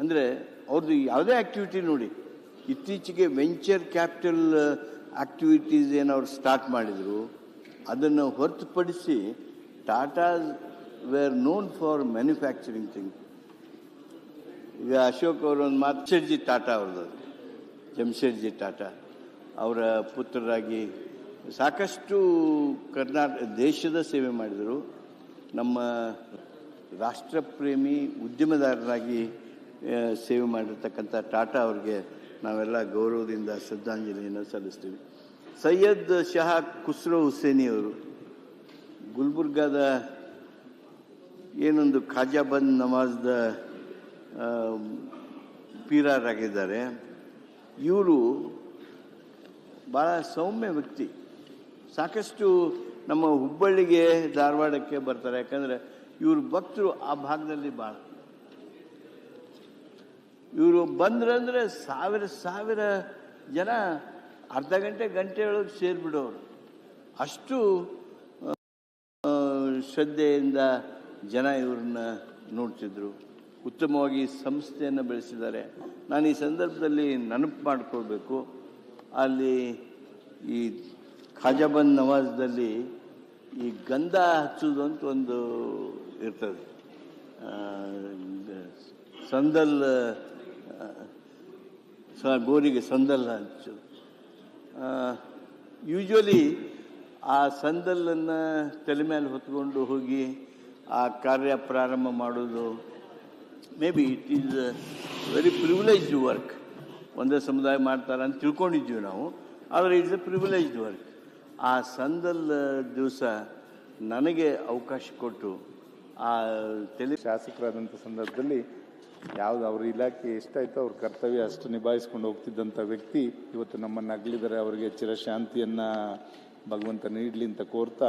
ಅಂದರೆ ಅವ್ರದ್ದು ಯಾವುದೇ ಆ್ಯಕ್ಟಿವಿಟಿ ನೋಡಿ ಇತ್ತೀಚೆಗೆ ವೆಂಚರ್ ಕ್ಯಾಪಿಟಲ್ ಆ್ಯಕ್ಟಿವಿಟೀಸ್ ಏನು ಅವ್ರು ಸ್ಟಾರ್ಟ್ ಮಾಡಿದರು, ಅದನ್ನು ಹೊರತುಪಡಿಸಿ Tatas were known for manufacturing thing ಈಗ ಅಶೋಕ್ ಅವರು ಮಾತು ಜಮ್ಶೆಡ್ಜಿ ಟಾಟಾ ಅವ್ರದ್ದು. ಜಮ್ಶೆಡ್ಜಿ ಟಾಟಾ ಅವರ ಪುತ್ರರಾಗಿ ಸಾಕಷ್ಟು ಕರ್ನಾಟಕ ದೇಶದ ಸೇವೆ ಮಾಡಿದರು ನಮ್ಮ ರಾಷ್ಟ್ರಪ್ರೇಮಿ ಉದ್ಯಮದಾರರಾಗಿ ಸೇವೆ ಮಾಡಿರ್ತಕ್ಕಂಥ ಟಾಟಾ ಅವ್ರಿಗೆ ನಾವೆಲ್ಲ ಗೌರವದಿಂದ ಶ್ರದ್ಧಾಂಜಲಿಯನ್ನು ಸಲ್ಲಿಸ್ತೀವಿ. ಸೈಯದ್ ಶಹಾ ಖುಸ್ರೋ ಹುಸೇನಿ ಅವರು ಗುಲ್ಬರ್ಗಾದ ಏನೊಂದು ಖಾಜಾಬಂದ್ ನಮಾಜ್ದ ಪೀರಾರಾಗಿದ್ದಾರೆ. ಇವರು ಭಾಳ ಸೌಮ್ಯ ವ್ಯಕ್ತಿ. ಸಾಕಷ್ಟು ನಮ್ಮ ಹುಬ್ಬಳ್ಳಿಗೆ ಧಾರವಾಡಕ್ಕೆ ಬರ್ತಾರೆ. ಯಾಕಂದರೆ ಇವರು ಭಕ್ತರು ಆ ಭಾಗದಲ್ಲಿ ಭಾಳ ಇವರು ಬಂದ್ರಂದ್ರೆ ಸಾವಿರ ಸಾವಿರ ಜನ ಅರ್ಧ ಗಂಟೆ ಗಂಟೆ ಒಳಗೆ ಸೇರಿಬಿಡೋರು. ಅಷ್ಟು ಶ್ರದ್ಧೆಯಿಂದ ಜನ ಇವ್ರನ್ನ ನೋಡ್ತಿದ್ರು. ಉತ್ತಮವಾಗಿ ಸಂಸ್ಥೆಯನ್ನು ಬೆಳೆಸಿದ್ದಾರೆ. ನಾನು ಈ ಸಂದರ್ಭದಲ್ಲಿ ನೆನಪು ಮಾಡಿಕೊಳ್ಬೇಕು. ಅಲ್ಲಿ ಈ ಖಾಜಾಬಂದ್ ನವಾಜ್ದಲ್ಲಿ ಈ ಗಂಧ ಹಚ್ಚೋದು ಅಂತ ಒಂದು ಇರ್ತದೆ. ಸಂದಲ್ ಸ ಬೋರಿಗೆ ಸಂದಲ್ಲ ಹಂಚು ಯೂಶ್ವಲಿ ಆ ಸಂದಲ್ಲನ್ನು ತಲೆ ಮೇಲೆ ಹೊತ್ಕೊಂಡು ಹೋಗಿ ಆ ಕಾರ್ಯ ಪ್ರಾರಂಭ ಮಾಡೋದು maybe it is very privileged work ಒಂದೇ ಸಮುದಾಯ ಮಾಡ್ತಾರೆ ಅಂತ ತಿಳ್ಕೊಂಡಿದ್ದೀವಿ ನಾವು, ಆದರೆ ಇಟ್ಸ್ ಎ ಪ್ರಿವಿಲೇಜ್ಡ್ ವರ್ಕ್ ಆ ಸಂದಲ್ ದಿವಸ ನನಗೆ ಅವಕಾಶ ಕೊಟ್ಟು ಆ ತಲೆ ಶಾಸಕರಾದಂಥ ಸಂದರ್ಭದಲ್ಲಿ ಯಾವ್ದು ಅವ್ರ ಇಲಾಖೆ ಎಷ್ಟಾಯ್ತೋ ಅವ್ರ ಕರ್ತವ್ಯ ಅಷ್ಟು ನಿಭಾಯಿಸ್ಕೊಂಡು ಹೋಗ್ತಿದ್ದಂಥ ವ್ಯಕ್ತಿ ಇವತ್ತು ನಮ್ಮನ್ನು ಅಗಲಿದರೆ ಅವರಿಗೆ ಚಿರಶಾಂತಿಯನ್ನು ಭಗವಂತ ನೀಡಲಿ ಅಂತ ಕೋರ್ತಾ